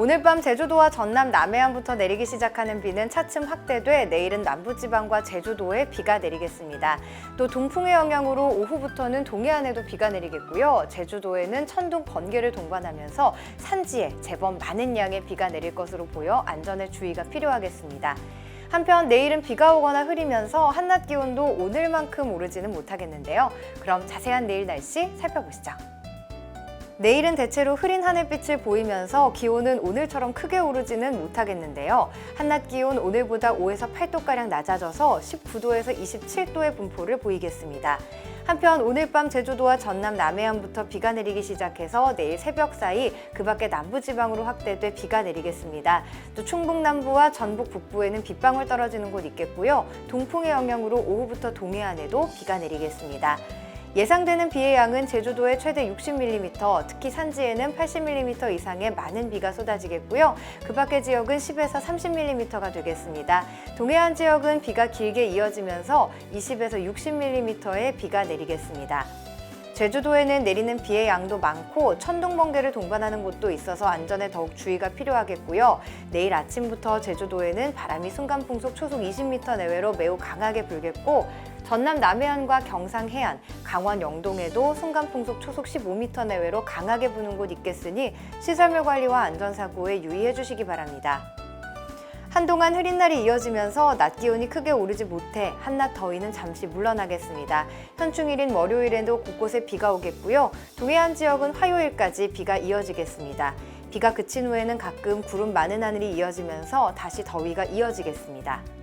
오늘 밤 제주도와 전남 남해안부터 내리기 시작하는 비는 차츰 확대돼 내일은 남부지방과 제주도에 비가 내리겠습니다. 또 동풍의 영향으로 오후부터는 동해안에도 비가 내리겠고요. 제주도에는 천둥 번개를 동반하면서 산지에 제법 많은 양의 비가 내릴 것으로 보여 안전에 주의가 필요하겠습니다. 한편 내일은 비가 오거나 흐리면서 한낮 기온도 오늘만큼 오르지는 못하겠는데요. 그럼 자세한 내일 날씨 살펴보시죠. 내일은 대체로 흐린 하늘빛을 보이면서 기온은 오늘처럼 크게 오르지는 못하겠는데요. 한낮 기온 오늘보다 5에서 8도가량 낮아져서 19도에서 27도의 분포를 보이겠습니다. 한편 오늘 밤 제주도와 전남 남해안부터 비가 내리기 시작해서 내일 새벽 사이 그 밖에 남부지방으로 확대돼 비가 내리겠습니다. 또 충북 남부와 전북 북부에는 빗방울 떨어지는 곳 있겠고요. 동풍의 영향으로 오후부터 동해안에도 비가 내리겠습니다. 예상되는 비의 양은 제주도에 최대 60mm, 특히 산지에는 80mm 이상의 많은 비가 쏟아지겠고요. 그 밖의 지역은 10에서 30mm가 되겠습니다. 동해안 지역은 비가 길게 이어지면서 20에서 60mm의 비가 내리겠습니다. 제주도에는 내리는 비의 양도 많고 천둥 번개를 동반하는 곳도 있어서 안전에 더욱 주의가 필요하겠고요. 내일 아침부터 제주도에는 바람이 순간 풍속 초속 20m 내외로 매우 강하게 불겠고 전남 남해안과 경상 해안, 강원 영동에도 순간 풍속 초속 15m 내외로 강하게 부는 곳 있겠으니 시설물 관리와 안전사고에 유의해 주시기 바랍니다. 한동안 흐린 날이 이어지면서 낮 기온이 크게 오르지 못해 한낮 더위는 잠시 물러나겠습니다. 현충일인 월요일에도 곳곳에 비가 오겠고요. 동해안 지역은 화요일까지 비가 이어지겠습니다. 비가 그친 후에는 가끔 구름 많은 하늘이 이어지면서 다시 더위가 이어지겠습니다.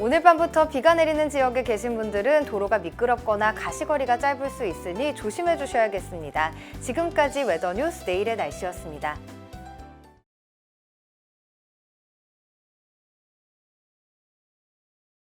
오늘 밤부터 비가 내리는 지역에 계신 분들은 도로가 미끄럽거나 가시거리가 짧을 수 있으니 조심해 주셔야겠습니다. 지금까지 웨더뉴스 내일의 날씨였습니다.